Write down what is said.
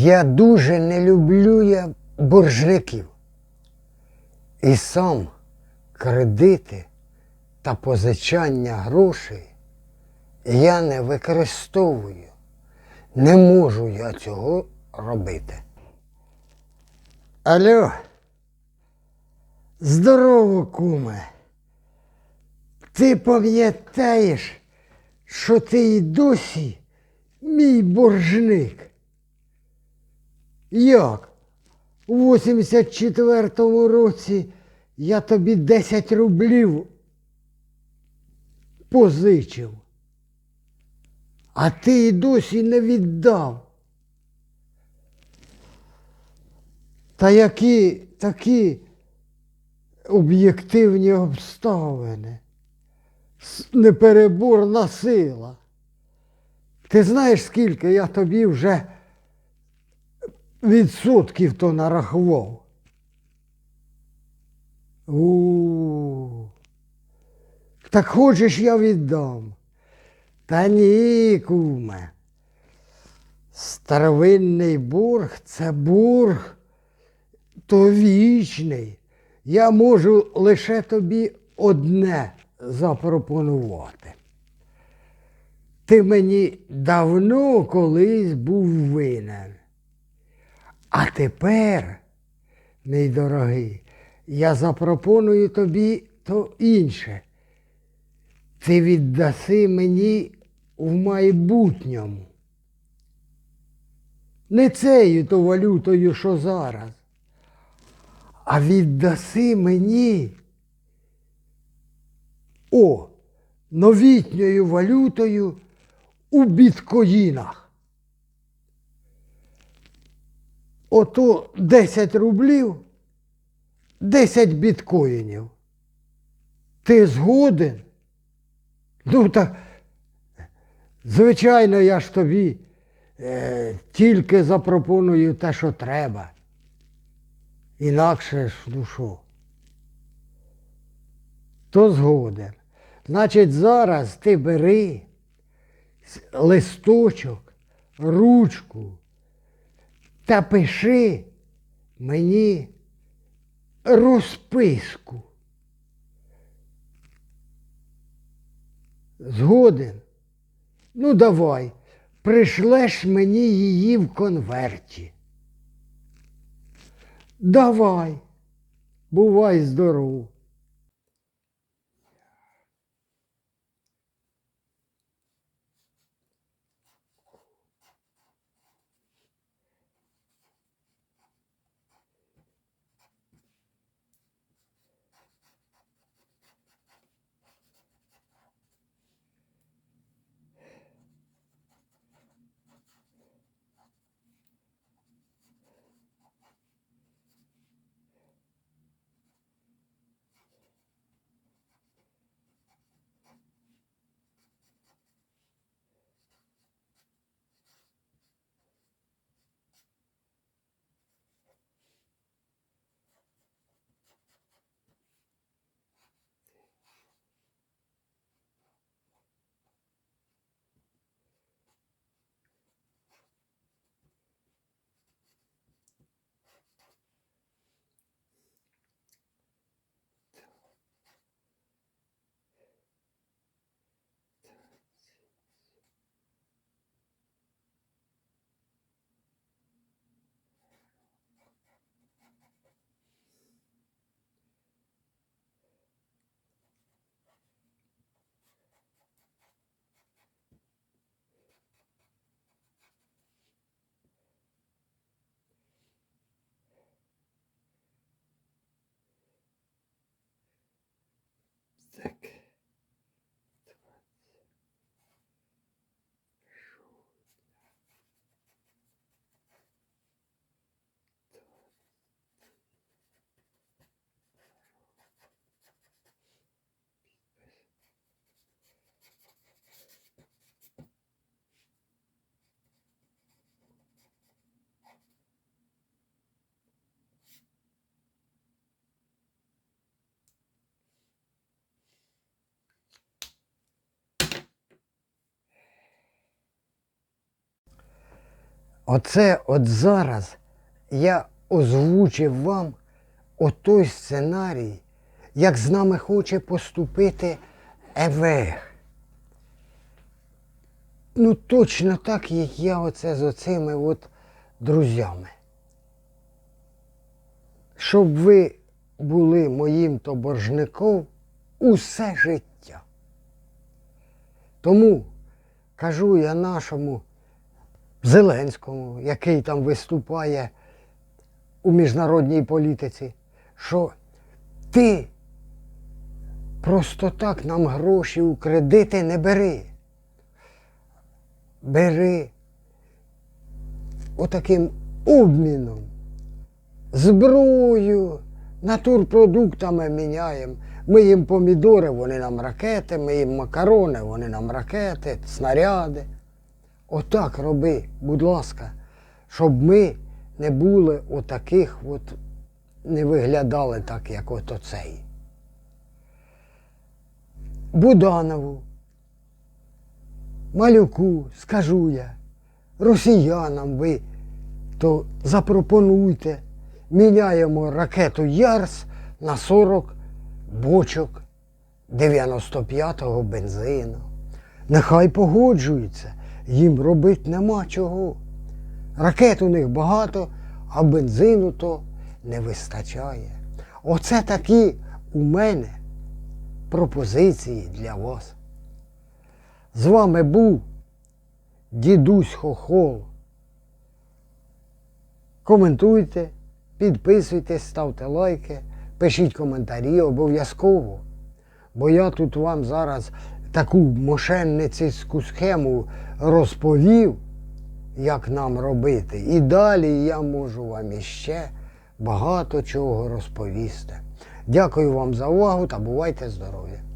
Я дуже не люблю я боржників. І сам кредити та позичання грошей я не використовую. Не можу я цього робити. Алло. Здорово, куме. Ти пам'ятаєш, що ти й досі мій боржник? Як? У 84-му році я тобі 10 рублів позичив. А ти й досі не віддав. Та які такі об'єктивні обставини? Непереборна сила. Ти знаєш, скільки я тобі вже відсотків то нарахував? У. Так хочеш, я віддам. Та ні, куме. Старовинний борг це борг то вічний. Я можу лише тобі одне запропонувати. Ти мені давно колись був винен. А тепер, мій дорогий, я запропоную тобі то інше. Ти віддаси мені в майбутньому. Не цією то валютою, що зараз, а віддаси мені о, новітньою валютою у біткоїнах. Ото 10 рублів, 10 біткоїнів. Ти згоден? Ну так, звичайно, я ж тобі е, тільки запропоную те, що треба. Інакше ж, ну що? То згоден. Значить, зараз ти бери листочок, ручку та пиши мені розписку. Згоден? Ну, давай, пришлеш мені її в конверті. Давай, бувай здоров. Так. Оце от зараз я озвучив вам отой сценарій, як з нами хоче поступити Евех. Ну, точно так, як я оце з оцими от друзями. Щоб ви були моїм то боржником усе життя. Тому кажу я нашому Зеленському, який там виступає у міжнародній політиці, що ти просто так нам гроші у кредити не бери. Бери отаким обміном, зброю, натурпродуктами міняємо. Ми їм помідори, вони нам ракети, ми їм макарони, вони нам ракети, снаряди. Отак роби, будь ласка, щоб ми не були отаких, от, не виглядали так, як от оцей. Буданову, Малюку, скажу я, росіянам ви то запропонуйте. Міняємо ракету Ярс на 40 бочок 95-го бензину. Нехай погоджуються, їм робити нема чого. Ракет у них багато, а бензину то не вистачає. Оце такі у мене пропозиції для вас. З вами був дідусь Хохол. Коментуйте, підписуйтесь, ставте лайки, пишіть коментарі обов'язково. Бо я тут вам зараз таку мошенницьку схему розповів, як нам робити. І далі я можу вам іще багато чого розповісти. Дякую вам за увагу та бувайте здорові!